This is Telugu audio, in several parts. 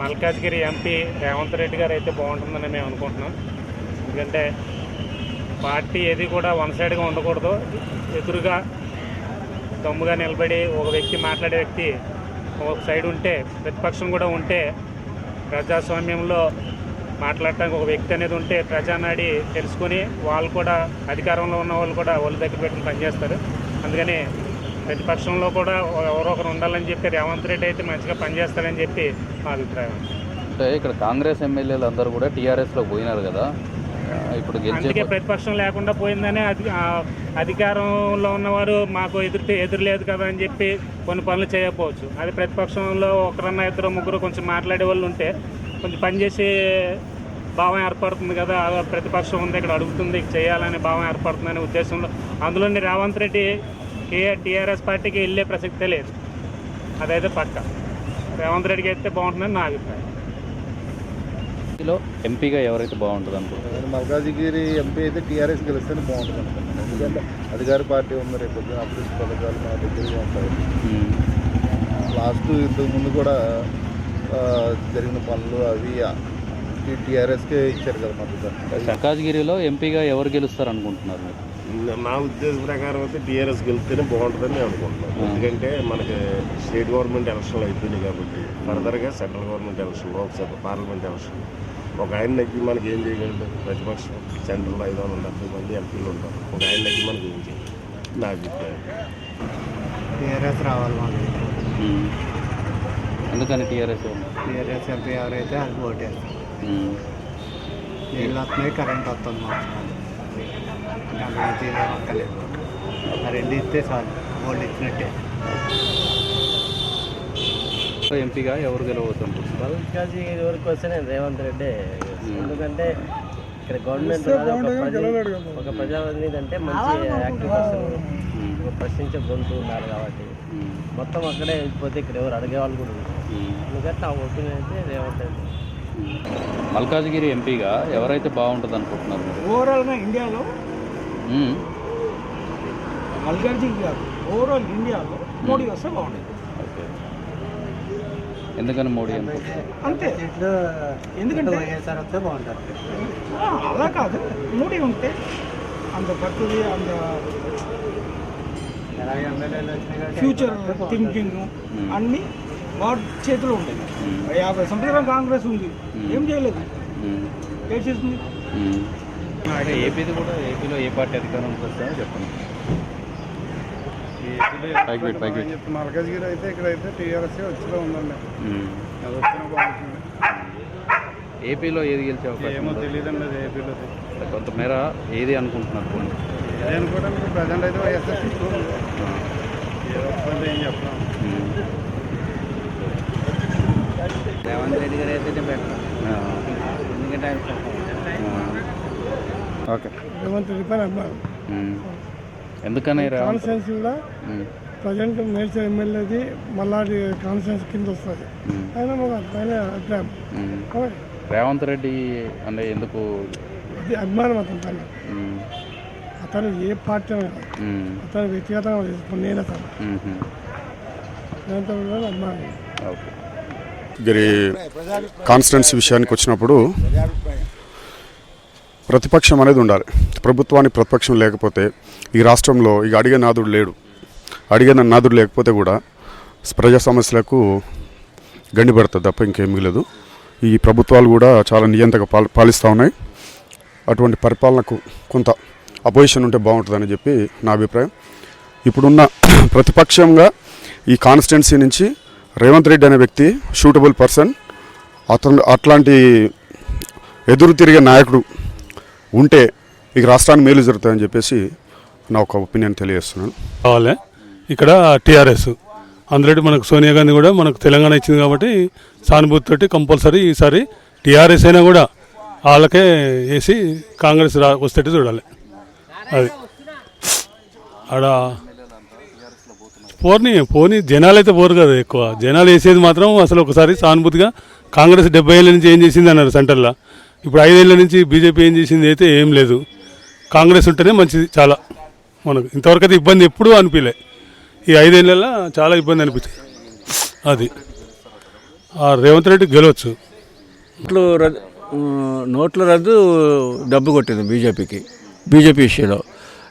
మల్కాజ్గిరి ఎంపీ రేవంత్ రెడ్డి గారు అయితే బాగుంటుందని మేము అనుకుంటున్నాం. ఎందుకంటే పార్టీ ఏది కూడా వన్ సైడ్గా ఉండకూడదు. ఎదురుగా దమ్ముగా నిలబడి ఒక వ్యక్తి మాట్లాడే వ్యక్తి ఒక సైడ్ ఉంటే ప్రతిపక్షం కూడా ఉంటే ప్రజాస్వామ్యంలో మాట్లాడటానికి ఒక వ్యక్తి అనేది ఉంటే ప్రజానాడి తెలుసుకొని వాళ్ళు కూడా అధికారంలో ఉన్న వాళ్ళు కూడా ఒళ్ళు దగ్గర పెట్టుకుని పనిచేస్తారు. అందుకని ప్రతిపక్షంలో కూడా ఎవరో ఒకరు ఉండాలని చెప్పి రేవంత్ రెడ్డి అయితే మంచిగా పనిచేస్తారని చెప్పి మా అభిప్రాయం. అంటే ఇక్కడ కాంగ్రెస్ ఎమ్మెల్యేలు అందరూ కూడా టీఆర్ఎస్లో పోయినారు కదా. ఇప్పుడు అందుకే ప్రతిపక్షం లేకుండా పోయిందనే ఆ అధికారంలో ఉన్నవారు మాకు ఎదురు ఎదురు లేదు కదా అని చెప్పి కొన్ని పనులు చేయకపోవచ్చు. అది ప్రతిపక్షంలో ఒకరన్నా ఇద్దరు ముగ్గురు కొంచెం మాట్లాడే వాళ్ళు ఉంటే కొంచెం పనిచేసే భావం ఏర్పడుతుంది కదా. ప్రతిపక్షం ఉంది ఇక్కడ అడుగుతుంది చేయాలనే భావం ఏర్పడుతుందనే ఉద్దేశంలో అందులోని రేవంత్ రెడ్డి కే టీఆర్ఎస్ పార్టీకి వెళ్ళే ప్రసక్తే లేదు. అదైతే పక్క. రేవంత్ రెడ్డికి అయితే బాగుంటుందని నా అభిప్రాయం. లో ఎంపీగా ఎవరైతే బాగుంటుంది అనుకుంటున్నారు? నేను మల్కాజిగిరి ఎంపీ అయితే టీఆర్ఎస్ గెలిస్తేనే బాగుంటుంది అనుకుంటున్నాను. ఎందుకంటే అధికార పార్టీ ఉంది రేపు అభివృద్ధి పథకాలు మన దగ్గరగా ఉంటాయి. లాస్ట్ ఇంతకు ముందు కూడా జరిగిన పనులు అవి టీఆర్ఎస్కే ఇచ్చారు కదా మద్దతు మల్కాజ్గిరిలో ఎంపీగా ఎవరు గెలుస్తారు అనుకుంటున్నారు మీరు? నా ఉద్దేశం ప్రకారం అయితే టీఆర్ఎస్ గెలిస్తేనే బాగుంటుందని నేను అనుకుంటున్నాను. ఎందుకంటే మనకి స్టేట్ గవర్నమెంట్ ఎలక్షన్లు అయిపోయినాయి కాబట్టి ఫర్దర్గా central government election Lok Sabha parliament election. ఒక ఆయన నెగ్గి మనకి ఏం చేయగలడు? ప్రతిపక్షం. సెంట్రల్లో ఐదు వందల డెబ్బై మంది ఎంపీలు ఉంటారు. ఒక ఆయన నెగ్గి మనకి ఏం చేయగలడు? నా అభిప్రాయం. టీఆర్ఎస్ రావాలి మాకు. మ్మ్. ఎందుకని టీఆర్ఎస్? టీఆర్ఎస్ ఎంపీ ఎవరైతే అది ఓటేస్తారు. నీళ్ళు వస్తున్నాయి కరెంట్ వస్తుంది మాకు. అక్కర్లేదు ఆ రెండు ఇస్తే చాలు గోల్డ్ ఇచ్చినట్టే ఎంపీగా ఎవరు గెలవచ్చు అనుకుంటున్నారు మల్కాజీ వరకు వస్తే నేను రేవంత్ రెడ్డి ఎందుకంటే ఇక్కడ గవర్నమెంట్ ఒక ప్రజ ఒక ప్రజాప్రతినిధి అంటే మంచి యాక్టివ్ పర్సన్. ప్రశ్నించే గొంతు ఉన్నారు కాబట్టి. మొత్తం అక్కడే వెళ్ళిపోతే ఇక్కడ ఎవరు అడిగే వాళ్ళు కూడా ఉన్నారు. ఎందుకంటే నా ఒపీనియన్ అయితే రేవంత్ రెడ్డి. మల్కాజ్గిరి ఎంపీగా ఎవరైతే బాగుంటుంది అనుకుంటున్నారు మీరు? ఓవరాల్గా ఇండియాలో మ్మ్. మల్కార్జున గారు ఓవరాల్ ఇండియాలో మోడీ వస్తే బాగుండేది ఓకే. ఎందుకని మోడీ అనుకుంటున్నారు అంతే. ఇట్లు ఎందుకంటే వైఎస్ఆర్ వస్తే బాగుంటుంది ఆ, అలా కాదు. మోడీ ఉంటే అంత పట్టుది అంత ఎలా ఎమ్మెల్యేలు వచ్చినాయి కాబట్టి ఫ్యూచర్ వస్తే బాగుంటుంది. థింకింగ్ అన్నీ వాడి చేతిలో ఉండేది యాభై సంవత్సరాలు కాంగ్రెస్ ఉంది ఏం చేయలేదు. ఏం చేసింది. అంటే ఏపీది కూడా ఏపీలో ఏ పార్టీ అధికారంలోకి వస్తుందో చెప్పండి. మల్కాజిగిరి అయితే ఇక్కడైతే టీఆర్ఎస్ వచ్చేలా ఉందండి. అది వచ్చినా బాగుంటుంది ఏపీలో ఏది గెలిచే అవకాశం ఏమో? తెలియదండి అది ఏపీలో కొంతమేర ఏది అనుకుంటున్నారు? నేను కూడా ప్రజెంట్ అయితే వైఎస్ఆర్ ఆ. ఏ మ్మ్. రేవంత్ రెడ్డి గారు అయితే బెటర్ ఆ. ఎందుకంటే ఆయన ఆ. ఓకే రేవంత్ రెడ్డి పైన అభిమానం మ్మ్. ఎందుకని రేవంత్ కాన్స్టిట్యూన్స్ కూడా మ్మ్. ప్రజెంట్ మేడ్చల్ ఎమ్మెల్యేది మల్లాడి కాన్స్టిట్యూన్స్ కింద వస్తుంది. ఆయన ఆయన అభిప్రాయం రేవంత్ రెడ్డి అంటే ఎందుకు అది అభిమానం అతని పైన. అతను ఏ పార్టీ అయినా కాదు. అతను వ్యక్తిగతంగా నేను అతను. రేవంత్ రెడ్డి అభిమానం గరి కాన్స్టెన్సీ విషయానికి వచ్చినప్పుడు ప్రతిపక్షం అనేది ఉండాలి. ప్రభుత్వానికి ప్రతిపక్షం లేకపోతే ఈ రాష్ట్రంలో ఇక అడిగే నాదుడు లేడు. అడిగే నాదుడు లేకపోతే కూడా ప్రజా సమస్యలకు గండి పడుతుంది తప్ప ఇంకేం మిగలదు. ఈ ప్రభుత్వాలు కూడా చాలా నియంతగా పాలి పాలిస్తూ ఉన్నాయి. అటువంటి పరిపాలనకు కొంత అపోజిషన్ ఉంటే బాగుంటుందని చెప్పి నా అభిప్రాయం. ఇప్పుడున్న ప్రతిపక్షంగా ఈ కాన్స్టిట్యున్సీ నుంచి రేవంత్ రెడ్డి అనే వ్యక్తి షూటబుల్ పర్సన్ అతను అట్లాంటి ఎదురు తిరిగే నాయకుడు ఉంటే ఇక రాష్ట్రానికి మేలు జరుగుతాయని చెప్పేసి నా ఒక ఒపీనియన్ తెలియజేస్తున్నాను. కావాలి. ఇక్కడ టీఆర్ఎస్. అందులో మనకు సోనియా గాంధీ కూడా మనకు తెలంగాణ ఇచ్చింది కాబట్టి సానుభూతితోటి కంపల్సరీ ఈసారి టీఆర్ఎస్ అయినా కూడా వాళ్ళకే వేసి కాంగ్రెస్ రా వస్తే చూడాలి. అది. ఆడ పోర్ని పోని జనాలు అయితే పోరు కదా ఎక్కువ. జనాలు వేసేది మాత్రం అసలు ఒకసారి సానుభూతిగా కాంగ్రెస్ డెబ్బై ఏళ్ళ నుంచి ఏం చేసింది అన్నారు సెంటర్లో. ఇప్పుడు ఐదేళ్ళ నుంచి బీజేపీ ఏం చేసింది అయితే ఏం లేదు. కాంగ్రెస్ ఉంటేనే మంచిది చాలా. మనకు ఇంతవరకు అయితే ఇబ్బంది ఎప్పుడూ అనిపించలే ఈ ఐదేళ్ళలో చాలా ఇబ్బంది అనిపించింది. అది. రేవంత్ రెడ్డి గెలవచ్చు. నోట్లు రద్దు నోట్ల రద్దు డబ్బు కొట్టింది బీజేపీకి. బీజేపీ విషయంలో.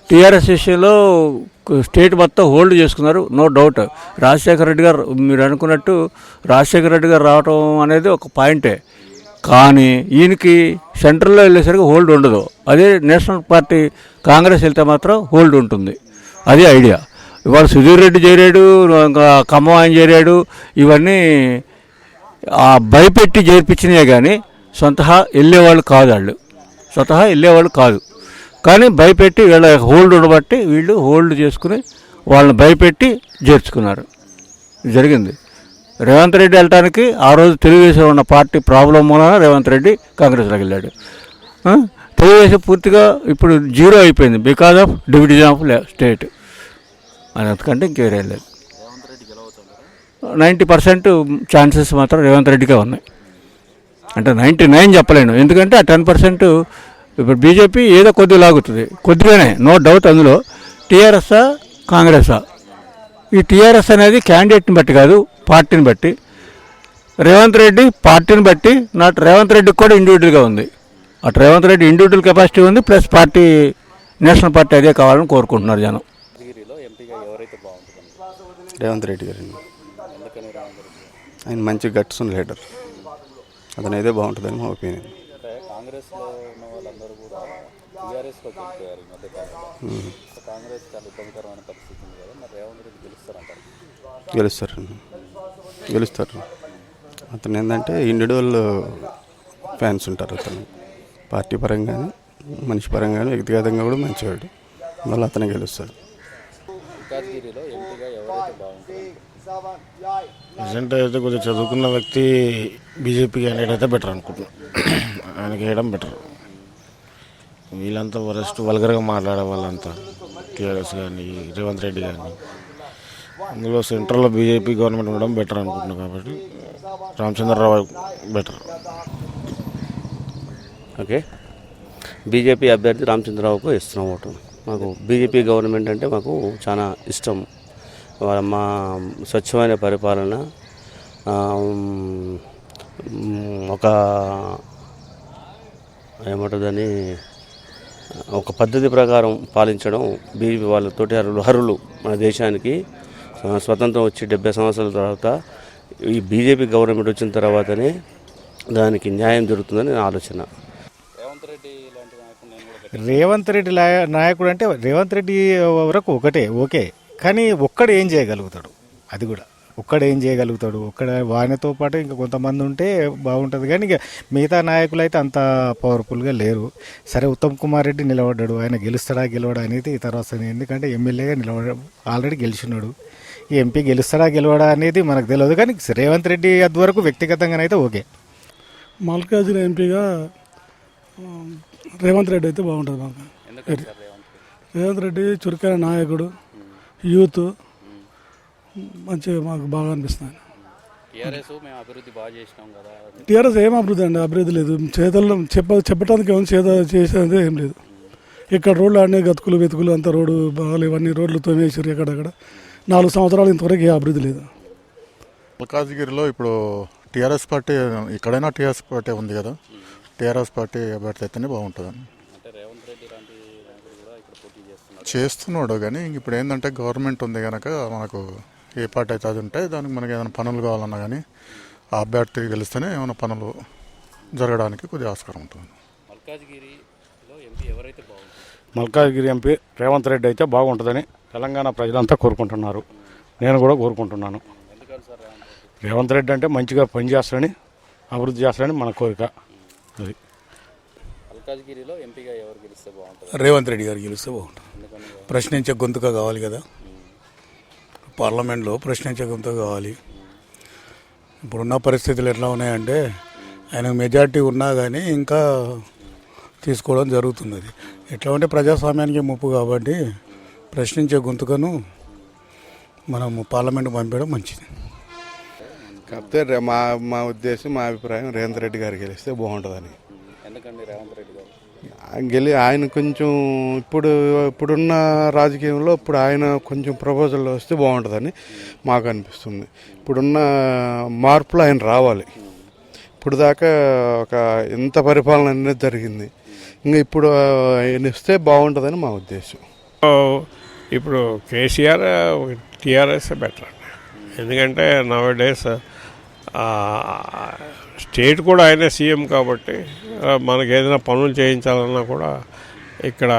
టీఆర్ఎస్ విషయంలో స్టేట్ మొత్తం హోల్డ్ చేసుకున్నారు. No doubt. రాజశేఖర రెడ్డి గారు మీరు అనుకున్నట్టు రాజశేఖర రెడ్డి గారు రావటం అనేది ఒక పాయింటే. కానీ ఈయనకి సెంట్రల్లో వెళ్ళేసరికి హోల్డ్ ఉండదు. అదే నేషనల్ పార్టీ కాంగ్రెస్ వెళ్తే మాత్రం హోల్డ్ ఉంటుంది. అదే ఐడియా. ఇవాళ సుధీర్ రెడ్డి చేరాడు ఇంకా ఖమ్మం ఆయన చేరాడు ఇవన్నీ ఆ భయపెట్టి చేర్పించినాయి కానీ సొంతహా వెళ్ళేవాళ్ళు కాదు వాళ్ళు. స్వతహా వెళ్ళేవాళ్ళు కాదు. కానీ భయపెట్టి వీళ్ళ హోల్డ్ ఉండబట్టి వీళ్ళు హోల్డ్ చేసుకుని వాళ్ళని భయపెట్టి చేర్చుకున్నారు జరిగింది. రేవంత్ రెడ్డి వెళ్ళటానికి ఆ రోజు తెలుగుదేశం ఉన్న పార్టీ ప్రాబ్లం మూలన రేవంత్ రెడ్డి కాంగ్రెస్లోకి వెళ్ళాడు. తెలుగుదేశం పూర్తిగా ఇప్పుడు జీరో అయిపోయింది because of division of state అని అంతకంటే ఇంకేరే లేదు. నైంటీ పర్సెంట్ ఛాన్సెస్ మాత్రం రేవంత్ రెడ్డికే ఉన్నాయి. అంటే నైంటీ నైన్ చెప్పలేను. ఎందుకంటే ఆ టెన్ పర్సెంట్ ఇప్పుడు బీజేపీ ఏదో కొద్దిగా లాగుతుంది. కొద్దిగానే నో డౌట్ అందులో. టీఆర్ఎస్ఆ కాంగ్రెసా ఈ టీఆర్ఎస్ అనేది క్యాండిడేట్ని బట్టి కాదు పార్టీని బట్టి. రేవంత్ రెడ్డి పార్టీని బట్టి నాట్ రేవంత్ రెడ్డికి కూడా ఇండివిజువల్గా ఉంది. అటు రేవంత్ రెడ్డి ఇండివిజువల్ కెపాసిటీ ఉంది ప్లస్ పార్టీ నేషనల్ పార్టీ అదే కావాలని కోరుకుంటున్నారు జనం. రేవంత్ రెడ్డి గారండి ఆయన మంచి గట్స్ ఉన్న లీడర్ అతనైతే బాగుంటుందని మా ఒపీనియన్ కాంగ్రెస్లో ఉన్న వాళ్ళందరూ కూడా టీఆర్ఎస్లోకి వెళ్ళిపోయారు ఈ మధ్యకాలంలో కాంగ్రెస్ చాలా ఇబ్బందికరమైన పరిస్థితి ఉంది కదా మరి రేవంత్ రెడ్డి గెలుస్తారంటారు. గెలుస్తారు. గెలుస్తారు. అతను ఏంటంటే ఇండివిజువల్ ఫ్యాన్స్ ఉంటారు అతను. పార్టీ పరంగానే మనిషి పరంగానే వ్యక్తిగతంగా కూడా మంచివాడు. మళ్ళీ అతనే గెలుస్తాడు. ప్రజెంట్ అయితే కొద్దిగా చదువుకున్న వ్యక్తి బీజేపీ క్యాండిడేట్ అయితే బెటర్ అనుకుంటున్నాను ఆయనకి వేయడం బెటర్. వీళ్ళంతా వరస్ట్ వల్గర్గా మాట్లాడే వాళ్ళంతా. టీఆర్ఎస్ కానీ రేవంత్ రెడ్డి కానీ అందులో సెంట్రల్లో బీజేపీ గవర్నమెంట్ ఉండడం బెటర్ అనుకుంటున్నాను కాబట్టి రామచంద్రరావు బెటర్. ఓకే. బీజేపీ అభ్యర్థి రామచంద్రరావుకు ఇస్తున్నాం ఓటు. మాకు బీజేపీ గవర్నమెంట్ అంటే మాకు చాలా ఇష్టం. వాళ్ళ మా స్వచ్ఛమైన పరిపాలన ఒక ఏమంటుందని ఒక పద్ధతి ప్రకారం పాలించడం బీజేపీ వాళ్ళతోటి హరులు హరులు మన దేశానికి. స్వతంత్రం వచ్చి డెబ్బై సంవత్సరాల తర్వాత ఈ బీజేపీ గవర్నమెంట్ వచ్చిన తర్వాతనే దానికి న్యాయం జరుగుతుందని నా ఆలోచన. రేవంత్ రెడ్డి లాంటి నాయకుడు నేను కూడా రేవంత్ రెడ్డి లాయ- నాయకుడు అంటే రేవంత్ రెడ్డి వరకు ఒకటే ఓకే. కానీ ఒక్కడు ఏం చేయగలుగుతాడు? అది కూడా. ఒక్కడు ఏం చేయగలుగుతాడు? ఒక్కడ వానితో పాటు ఇంకా కొంతమంది ఉంటే బాగుంటుంది. కానీ ఇక మిగతా నాయకులు అయితే అంత పవర్ఫుల్గా లేరు. సరే ఉత్తమ్ కుమార్ రెడ్డి నిలబడ్డాడు. ఆయన గెలుస్తాడా గెలవడా అనేది తర్వాత. ఎందుకంటే ఎమ్మెల్యేగా నిలబడ ఆల్రెడీ గెలిచినాడు ఈ ఎంపీ గెలుస్తాడా గెలవడా అనేది మనకు తెలియదు కానీ రేవంత్ రెడ్డి వరకు వ్యక్తిగతంగానైతే ఓకే. మల్కాజిగిరి ఎంపీగా రేవంత్ రెడ్డి అయితే బాగుంటుంది మాకు రేవంత్ రెడ్డి చురుకైన నాయకుడు యూత్. మంచిగా మాకు బాగా అనిపిస్తుంది టీఆర్ఎస్ మేము అభివృద్ధి బాగా చేసినాం కదా. టీఆర్ఎస్ ఏం అభివృద్ధి అండి? అభివృద్ధి లేదు. చేతల్లో చెప్ప చెప్పడానికి ఏమైనా చేత చేసేది ఏం లేదు. ఇక్కడ రోడ్లు ఆడినాయి గతుకులు వెతుకులు అంత రోడ్డు బాగాలు. ఇవన్నీ రోడ్లు తోమేసారు ఎక్కడక్కడ. నాలుగు సంవత్సరాలు ఇంతవరకు ఏ అభివృద్ధి లేదు. మల్కాజ్గిరిలో ఇప్పుడు టీఆర్ఎస్ పార్టీ ఎక్కడైనా టీఆర్ఎస్ పార్టీ ఉంది కదా. టీఆర్ఎస్ పార్టీ అభ్యర్థి అయితేనే బాగుంటుందని అంటే రేవంత్ రెడ్డి లాంటి నాయకుడు కూడా ఇక్కడ పోటీ చేస్తున్నారు. చేస్తున్నాడు కానీ ఇంక ఇప్పుడు ఏంటంటే గవర్నమెంట్ ఉంది కనుక మనకు ఏ పార్టీ అయితే అది ఉంటే దానికి మనకి ఏదైనా పనులు కావాలన్నా కానీ ఆ అభ్యర్థి గెలిస్తేనే ఏమైనా పనులు జరగడానికి కొద్దిగా ఆస్కారం ఉంటుంది. మల్కాజ్గిరిలో ఎంపీ ఎవరైతే బాగుంటుంది మల్కాజ్గిరి ఎంపీ రేవంత్ రెడ్డి అయితే బాగుంటుందని తెలంగాణ ప్రజలంతా కోరుకుంటున్నారు. నేను కూడా కోరుకుంటున్నాను. రేవంత్ రెడ్డి? అంటే మంచిగా పనిచేస్తాడని అభివృద్ధి చేస్తాడని మన కోరిక. అది. మల్కాజ్గిరిలో ఎంపీగా ఎవరు గెలిస్తే బాగుంటుంది? రేవంత్ రెడ్డి గారు గెలిస్తే బాగుంటుంది. ప్రశ్నించే గొంతుక కావాలి కదా. పార్లమెంట్లో ప్రశ్నించే గొంతుక కావాలి. ఇప్పుడున్న పరిస్థితులు ఎట్లా ఉన్నాయంటే ఆయన మెజార్టీ ఉన్నా కానీ ఇంకా తీసుకోవడం జరుగుతున్నది. ఎట్లా ఉంటే ప్రజాస్వామ్యానికి ముప్పు కాబట్టి ప్రశ్నించే గొంతుకను మనం పార్లమెంట్ పంపించడం మంచిది. కాకపోతే మా మా ఉద్దేశం మా అభిప్రాయం రేవంత్ రెడ్డి గారు గెలిస్తే బాగుంటుందని. ఎందుకండి రేవంత్ రెడ్డి గెలి ఆయన కొంచెం ఇప్పుడు ఇప్పుడున్న రాజకీయంలో ఇప్పుడు ఆయన కొంచెం ప్రపోజల్ వస్తే బాగుంటుందని మాకు అనిపిస్తుంది. ఇప్పుడున్న మార్పులు ఆయన రావాలి. ఇప్పుడు దాకా ఒక ఎంత పరిపాలన అనేది జరిగింది. ఇంకా ఇప్పుడు ఆయన ఇస్తే బాగుంటుందని మా ఉద్దేశం. ఇప్పుడు కేసీఆర్ టీఆర్ఎస్ బెటర్ ఎందుకంటే నవ్ డేస్ స్టేట్ కూడా ఆయనే సీఎం కాబట్టి మనకి ఏదైనా పనులు చేయించాలన్నా కూడా ఇక్కడ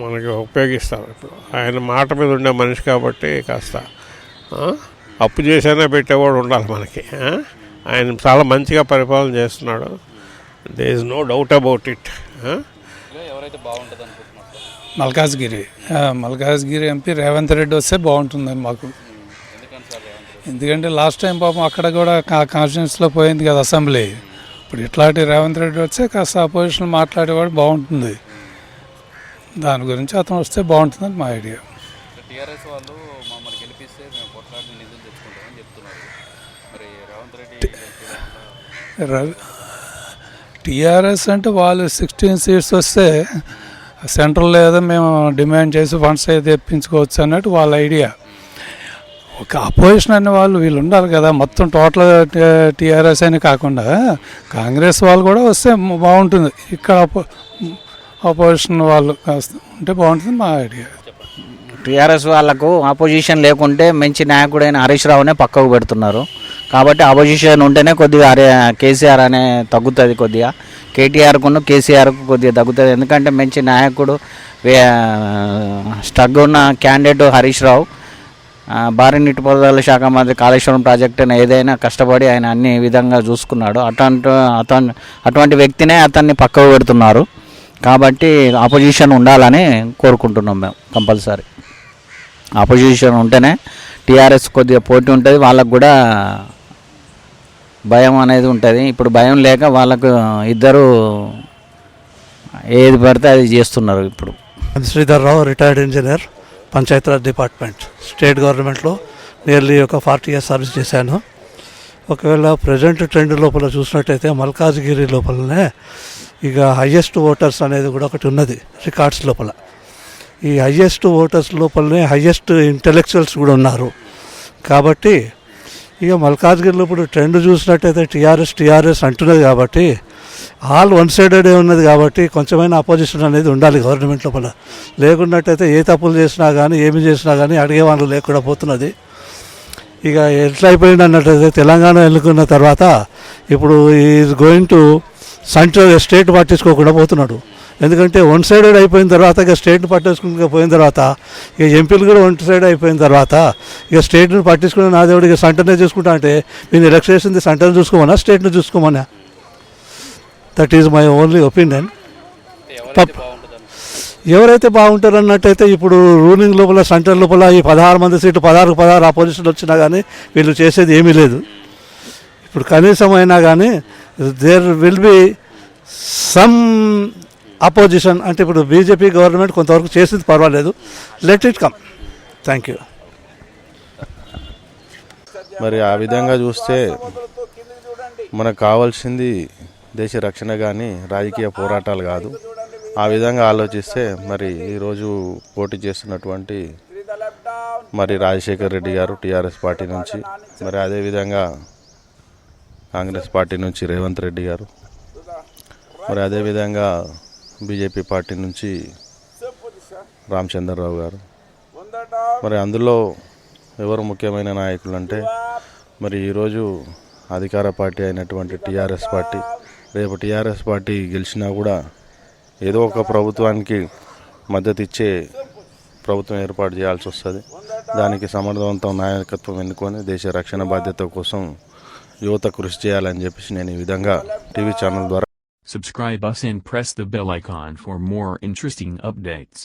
మనకి ఉపయోగిస్తారు. ఇప్పుడు ఆయన మాట మీద ఉండే మనిషి కాబట్టి కాస్త అప్పు చేసైనా పెట్టేవాడు ఉండాలి మనకి ఆయన చాలా మంచిగా పరిపాలన చేస్తున్నాడు. There is no doubt about it ఎవరైతే మల్కాజ్గిరి మల్కాజ్గిరి ఎంపీ రేవంత్ రెడ్డి వస్తే బాగుంటుందని మాకు ఎందుకంటే లాస్ట్ టైం పాపం అక్కడ కూడా కాన్స్టిట్యూన్స్లో పోయింది కదా అసెంబ్లీ. ఇప్పుడు ఇట్లాంటి రేవంత్ రెడ్డి వస్తే కాస్త అపోజిషన్ మాట్లాడేవాడు బాగుంటుంది. దాని గురించి అతను వస్తే బాగుంటుందని మా ఐడియా. టీఆర్ఎస్ వాళ్ళు మమ్మల్ని గెలిపిస్తే మేము కొట్లాడిని నిధులు తెచ్చుకుంటామని చెప్తున్నారు. మరి రేవంత్ రెడ్డి రవి టీఆర్ఎస్ అంటే వాళ్ళు సిక్స్టీన్ సీట్స్ వస్తే సెంట్రల్ ఏదో మేము డిమాండ్ చేసి ఫండ్స్ అయితే తెప్పించుకోవచ్చు అన్నట్టు వాళ్ళ ఐడియా. ఒక అపోజిషన్ అనే వాళ్ళు వీళ్ళు ఉండాలి కదా. మొత్తం టోటల్ టీఆర్ఎస్ అని కాకుండా కాంగ్రెస్ వాళ్ళు కూడా వస్తే బాగుంటుంది. ఇక్కడ అపో అపోజిషన్ వాళ్ళు ఉంటే బాగుంటుంది మా ఐడియా. టీఆర్ఎస్ వాళ్ళకు ఆపోజిషన్ లేకుంటే మంచి నాయకుడైన హరీష్ రావునే పక్కకు పెడుతున్నారు. కాబట్టి ఆపోజిషన్ ఉంటేనే కొద్దిగా అరే కేసీఆర్ అనే తగ్గుతుంది కొద్దిగా. కేటీఆర్కును కేసీఆర్కు కొద్దిగా తగ్గుతుంది. ఎందుకంటే మంచి నాయకుడు స్టగ్ ఉన్న క్యాండిడేట్ హరీష్ రావు. భారీ నీటిపారుదల శాఖ మంత్రి కాళేశ్వరం ప్రాజెక్ట్ ఏదైనా కష్టపడి ఆయన అన్ని విధంగా చూసుకున్నాడు. అటువంటి అతను అటువంటి వ్యక్తినే అతన్ని పక్కకు పెడుతున్నారు. కాబట్టి ఆపోజిషన్ ఉండాలని కోరుకుంటున్నాం మేము కంపల్సరీ. ఆపోజిషన్ ఉంటేనే టీఆర్ఎస్ కొద్దిగా పోటీ ఉంటుంది. వాళ్ళకు కూడా భయం అనేది ఉంటుంది. ఇప్పుడు భయం లేక వాళ్ళకు ఇద్దరు ఏది పడితే అది చేస్తున్నారు ఇప్పుడు. Sridhar Rao retired engineer Panchayati Raj department state గవర్నమెంట్లో నియర్లీ ఒక ఫార్టీ ఇయర్స్ సర్వీస్ చేశాను. ఒకవేళ ప్రజెంట్ ట్రెండ్ లోపల చూసినట్టయితే మల్కాజ్గిరి లోపలనే ఇక హయ్యెస్ట్ ఓటర్స్ అనేది కూడా ఒకటి ఉన్నది రికార్డ్స్ లోపల. ఈ హయ్యెస్ట్ ఓటర్స్ లోపలనే హయ్యెస్ట్ ఇంటలెక్చువల్స్ కూడా ఉన్నారు. కాబట్టి ఇక మల్కాజ్గిరిలో ఇప్పుడు ట్రెండ్ చూసినట్టయితే టీఆర్ఎస్ టీఆర్ఎస్ అంటున్నది కాబట్టి ఆల్ వన్ సైడెడ్ ఉన్నది కాబట్టి కొంచెమైనా అపోజిషన్ అనేది ఉండాలి గవర్నమెంట్ లోపల. లేకున్నట్టయితే ఏ తప్పులు చేసినా కానీ ఏమి చేసినా కానీ అడిగే వాళ్ళు లేకుండా పోతున్నది. ఇక ఎట్లా అయిపోయింది అన్నట్టయితే తెలంగాణ ఎన్నుకున్న తర్వాత ఇప్పుడు is going to central state పట్టించుకోకుండా పోతున్నాడు. ఎందుకంటే వన్ సైడెడ్ అయిపోయిన తర్వాత ఇక స్టేట్ని పట్టించుకుంటూ పోయిన తర్వాత ఇక ఎంపీలు కూడా వన్ సైడ్ అయిపోయిన తర్వాత ఇక స్టేట్ని పట్టించుకుని నా దేవుడు ఇక సెంటర్నే చూసుకుంటా అంటే నేను ఎలక్షన్ చేసింది సెంటర్ని చూసుకోమన్నా స్టేట్ని చూసుకోమన్నా that is my only opinion ఎవరైతే బాగుంటారు అన్నట్టయితే ఇప్పుడు రూలింగ్ లోపల సెంటర్ లోపల ఈ పదహారు మంది సీట్లు పదహారు పదహారు అపోజిషన్ వచ్చినా కానీ వీళ్ళు చేసేది ఏమీ లేదు. ఇప్పుడు కనీసం అయినా కానీ there will be some opposition అంటే ఇప్పుడు బీజేపీ గవర్నమెంట్ కొంతవరకు చేసింది పర్వాలేదు. Let it come thank you మరి ఆ విధంగా చూస్తే మనకు కావాల్సింది దేశ రక్షణ కానీ రాజకీయ పోరాటాలు కాదు. ఆ విధంగా ఆలోచిస్తే మరి ఈరోజు పోటీ చేస్తున్నటువంటి మరి రాజశేఖర్ రెడ్డి గారు టీఆర్ఎస్ పార్టీ నుంచి మరి అదేవిధంగా కాంగ్రెస్ పార్టీ నుంచి రేవంత్ రెడ్డి గారు మరి అదేవిధంగా బీజేపీ పార్టీ నుంచి రామచంద్రరావు గారు. మరి అందులో ఎవరు ముఖ్యమైన నాయకులు అంటే మరి ఈరోజు అధికార పార్టీ అయినటువంటి టీఆర్ఎస్ పార్టీ రేపు టీఆర్ఎస్ పార్టీ గెలిచినా కూడా ఏదో ఒక ప్రభుత్వానికి మద్దతు ఇచ్చే ప్రభుత్వం ఏర్పాటు చేయాల్సి వస్తుంది దానికి సమర్థవంతం నాయకత్వం ఎన్నుకొని దేశ రక్షణ బాధ్యత కోసం యువత కృషి చేయాలని చెప్పేసి నేను ఈ విధంగా టీవీ ఛానల్ ద్వారా Subscribe us and press the bell icon for more interesting updates.